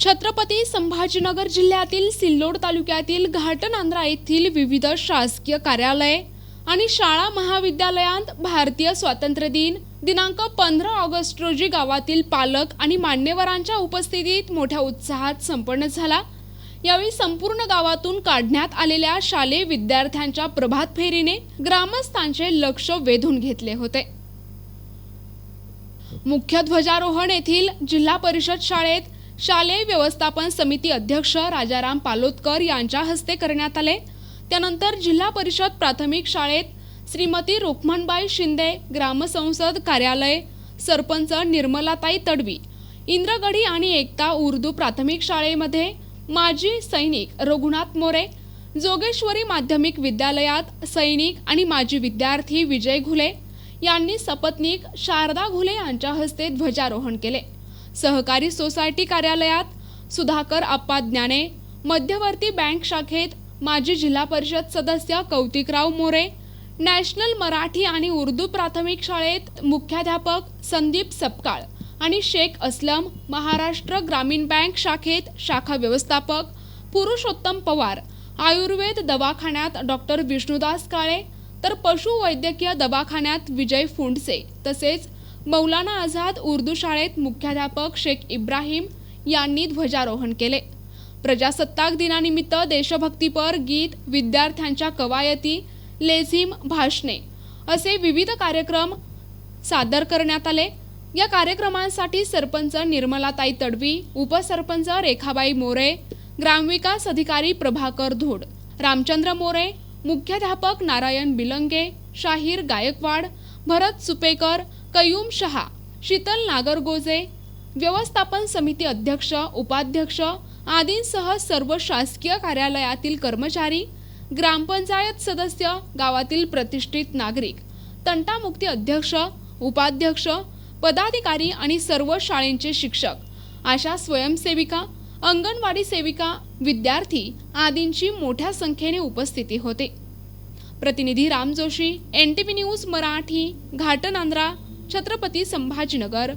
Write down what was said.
छत्रपती संभाजीनगर जिल्ह्यातील सिल्लोड तालुक्यातील घाटनांद्रा येथील विविध शासकीय कार्यालये आणि शाळा महाविद्यालयांत भारतीय स्वातंत्र्य दिन दिनांक पंधरा ऑगस्ट रोजी गावातील पालक आणि मान्यवरांच्या उपस्थितीत मोठ्या उत्साहात संपन्न झाला. यावेळी संपूर्ण गावातून काढण्यात आलेल्या शालेय विद्यार्थ्यांच्या प्रभात फेरीने ग्रामस्थांचे लक्ष वेधून घेतले होते. मुख्य ध्वजारोहण येथील जिल्हा परिषद शाळेत शालेय व्यवस्थापन समिती अध्यक्ष राजाराम पालोदकर यांच्या हस्ते करण्यात आले. त्यानंतर जिल्हा परिषद प्राथमिक शाळेत श्रीमती रुक्मणबाई शिंदे ग्रामसंसद कार्यालय सरपंच निर्मलाताई तडवी इंद्रगढी आणि एकता उर्दू प्राथमिक शाळेमध्ये माजी सैनिक रघुनाथ मोरे जोगेश्वरी माध्यमिक विद्यालयात सैनिक आणि माजी विद्यार्थी विजय घुले यांनी सपत्नीक शारदा घुले यांच्या हस्ते ध्वजारोहण केले. सहकारी सोसायटी कार्यालयात सुधाकर आप्पा ज्ञाने मध्यवर्ती बँक शाखेत माजी जिल्हा परिषद सदस्य कौतिकराव मोरे नॅशनल मराठी आणि उर्दू प्राथमिक शाळेत मुख्याध्यापक संदीप सपकाळ आणि शेख असलम महाराष्ट्र ग्रामीण बँक शाखेत शाखा व्यवस्थापक पुरुषोत्तम पवार आयुर्वेद दवाखान्यात डॉक्टर विष्णुदास काळे तर पशुवैद्यकीय दवाखान्यात विजय फुंडसे तसेच मौलाना आझाद उर्दू शाळेत मुख्याध्यापक शेख इब्राहिम यांनी ध्वजारोहण केले. प्रजासत्ताक दिनानिमित्त देशभक्तीपर गीत विद्यार्थ्यांच्या कवायती लेझिम भाषणे असे विविध कार्यक्रम सादर करण्यात आले. या कार्यक्रमांसाठी सरपंच निर्मलाताई तडवी उपसरपंच रेखाबाई मोरे ग्रामविकास अधिकारी प्रभाकर धोड रामचंद्र मोरे मुख्याध्यापक नारायण बिलंगे शाहीर गायकवाड भरत सुपेकर कयूम शहा शीतल नागरगोजे व्यवस्थापन समिती अध्यक्ष उपाध्यक्ष आदींसह सर्व शासकीय कार्यालयातील कर्मचारी ग्रामपंचायत सदस्य गावातील प्रतिष्ठित नागरिक तंटामुक्ती अध्यक्ष उपाध्यक्ष पदाधिकारी आणि सर्व शाळेंचे शिक्षक अशा स्वयंसेविका अंगणवाडी सेविका विद्यार्थी आदींची मोठ्या संख्येने उपस्थिती होते. प्रतिनिधी Ram Joshi N T V news Marathi Ghatnandra Chhatrapati Sambhajinagar.